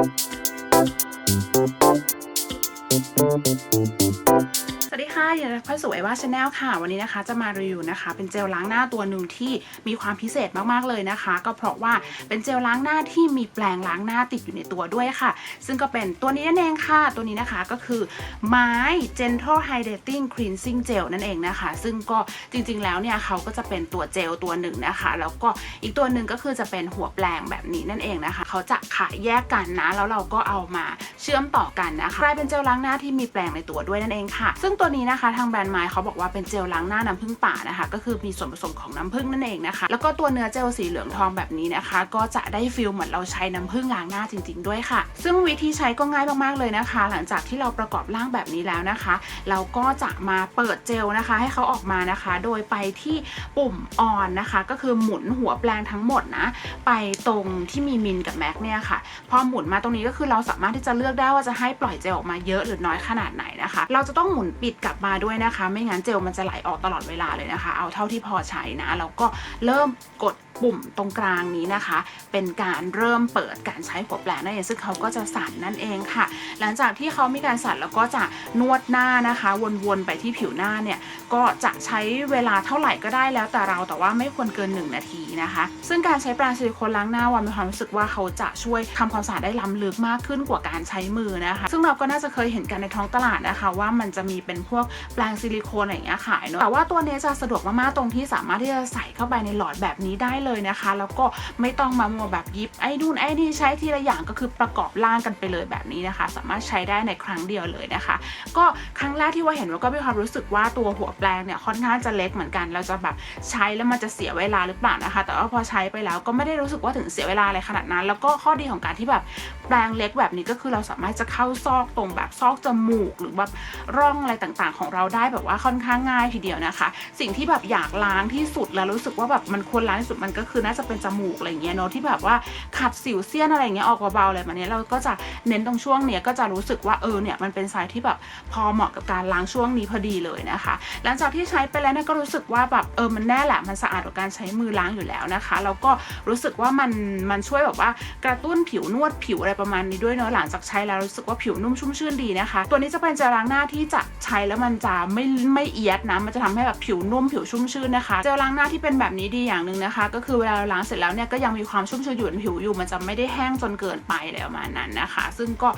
สวัส ดีค่ะยินดีต้อนรับเข้าสู่ไอว่าชาแนลค่ะ วันนี้นะคะจะมารีวิวนะคะ เป็นเจลล้างหน้าตัวหนึ่งที่มีความพิเศษมากๆเลยนะคะ ก็เพราะว่าเป็นเจลล้างหน้าที่มีแปรงล้างหน้าติดอยู่ในตัวด้วยค่ะ ซึ่งก็เป็นตัวนี้นั่นเองค่ะ ตัวนี้นะคะก็คือไม้ Gentle Hydrating Cleansing Gel นั่นเองนะคะ ซึ่งก็จริงๆแล้วเนี่ยเขาก็จะเป็นตัวเจลตัวหนึ่งนะคะ แล้วก็อีกตัวหนึ่งก็คือจะเป็นหัวแปรงแบบนี้นั่นเองนะคะ เขาจะขายแยกกันนะแล้วเราก็เอามาเชื่อมต่อกันนะคะกลายเป็นเจลล้างหน้าที่มีแปรงในตัวด้วยนั่นเองค่ะ ซึ่งตัวนี้นะคะทางแบรนด์ไม้เขาบอกว่าเป็นเจลล้างหน้าน้ำผึ้งป่านะคะ ก็คือมีส่วนผสมของน้ำผึ้งนั่นเองนะคะ แล้วก็ตัวเนื้อเจลสีเหลืองทองแบบนี้นะคะ ก็จะได้ฟิลเหมือนเราใช้น้ำผึ้งล้างหน้าจริง ๆ ด้วยค่ะ ซึ่งวิธีใช้ก็ง่ายมากๆเลยนะคะ หลังจากที่เราประกอบร่างแบบนี้แล้วนะคะ เราก็จะมาเปิดเจลนะคะ ให้เขาออกมานะคะ โดยไปที่ปุ่มออนนะคะ ก็คือหมุนหัวแปรงทั้งหมดนะไปตรงที่มีมินกับแม็กเนี่ยค่ะพอหมุนมาตรงนี้ก็คือเราสามารถที่จะเลือกได้ว่าจะให้ปล่อยเจลออกมาเยอะหรือน้อยขนาดไหนนะคะ เราจะต้องหมุนปิดกลับมาด้วยนะคะ ไม่งั้นเจลมันจะไหลออกตลอดเวลาเลยนะคะ เอาเท่าที่พอใช้นะแล้วก็เริ่มกดปุ่มตรงกลางนี้นะคะ เป็นการเริ่มเปิดการใช้หัวแปรงนั่นเองซึ่งเขาก็จะสั่นนั่นเองค่ะ หลังจากที่เขามีการสั่นแล้วก็จะนวดหน้านะคะ วนๆไปที่ผิวหน้าเนี่ยก็จะใช้เวลาเท่าไหร่ก็ได้แล้วแต่เราแต่ว่าไม่ควรเกิน 1 นาทีนะคะ ซึ่งการใช้แปรงซิลิโคนล้างหน้าวันมีความรู้สึกว่าเขาจะช่วยทำความสะอาดได้ล้ำลึกมากขึ้นกว่าการใช้มือนะคะ ซึ่งเราก็น่าจะเคยเห็นกันในท้องตลาดนะคะ ว่ามันจะมีเป็นพวกแปรงซิลิโคนอะไรอย่างเงี้ยขายเนอะแต่ว่าตัวเนี้จะสะดวกมากๆตรงที่สามารถที่จะใส่เข้าไปในหลอดแบบนี้ได้เลยนะคะ แล้วก็ไม่ต้องมามัวแบบยิบไอ้นู่นไอ้นี่ใช้ทีละอย่างก็คือประกอบร่างกันไปเลยแบบนี้นะคะสามารถใช้ได้ในครั้งเดียวเลยนะคะ ก็ครั้งแรกที่ว่าเห็นว่าก็มีความรู้สึกว่าตัวหัวแปรงเนี่ยค่อนข้างจะเล็กเหมือนกัน เราจะแบบใช้แล้วมันจะเสียเวลาหรือเปล่านะคะ แต่ว่าพอใช้ไปแล้วก็ไม่ได้รู้สึกว่าถึงเสียเวลาอะไรขนาดนั้น แล้วก็ข้อดีของการที่แบบแปรงเล็กแบบนี้ก็คือเราสามารถจะเข้าซอกตรงแบบซอกจมูก หรือแบบร่องอะไรต่างๆ ของเราได้แบบว่าค่อนข้างง่ายทีเดียวนะคะ สิ่งที่แบบอยากล้างที่สุดแล้วรู้สึกว่าแบบมันควรล้างที่สุดมันก็คือน่าจะเป็นจมูกอะไรเงี้ยเนาะที่แบบว่าขัดสิวเซียนอะไรเงี้ยออกเบาๆอะไรแบบนี้เราก็จะเน้นตรงช่วงเนี้ยก็จะจะรู้สึกว่าเออเนี่ยมันเป็นไซส์ที่แบบพอเหมาะกับการล้างช่วงนี้พอดีเลยนะคะ หลังจากที่ใช้ไปแล้วเนี่ยก็รู้สึกว่าแบบเออมันแน่แหละมันสะอาดกว่าการใช้มือล้างอยู่แล้วนะคะแล้วก็รู้สึกว่ามันมันช่วยแบบว่ากระตุ้นผิวนวดผิวอะไรประมาณนี้ด้วยเนาะหลังจากใช้แล้วรู้สึกว่าผิวนุ่มชุ่มชื่นดีนะคะ ตัวนี้จะเป็นเจลล้างหน้าที่จะใช้แล้วมันจะไม่ไม่เอียดนะมันจะทำให้แบบผิวนุ่มผิวชุ่มชื่นนะคะเจลล้างหน้าที่เป็นแบบนี้ดีอย่างหนึ่งนะคะ ก็คือเวลาเราล้างเสร็จแล้วเนี่ยก็ยังมีความชุ่มชื้นอยู่บนผิวอยู่มันจะไม่ได้แห้งจนเกินไปอะไรประมานั้นนะคะ ซึ่งก็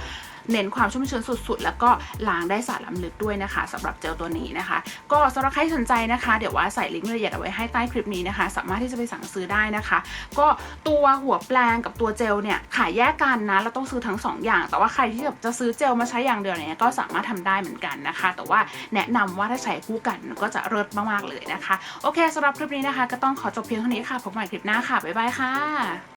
เน้นความชุ่มชื้นสุดๆ แล้วก็ล้างได้สะอาดล้ำลึกด้วยนะคะสำหรับเจลตัวนี้นะคะ ก็สำหรับใครสนใจนะคะ เดี๋ยวว่าใส่ลิงก์รายละเอียดเอาไว้ให้ใต้คลิปนี้นะคะ สามารถที่จะไปสั่งซื้อได้นะคะ ก็ตัวหัวแปรงกับตัวเจลเนี่ยขายแยกกันนะเราต้องซื้อทั้งสองอย่าง แต่ว่าใครที่แบบจะซื้อเจลมาใช้อย่างเดียวเนี่ยก็สามารถทำได้เหมือนกันนะคะ แต่ว่าแนะนำว่าถ้าใช้คู่กันก็จะเลิศมากๆเลยนะคะ โอเคสำหรับคลิปนี้นะคะ ก็ต้องขอจบเพียงเท่านี้ค่ะพบใหม่คลิปหน้าค่ะบ๊ายบายค่ะ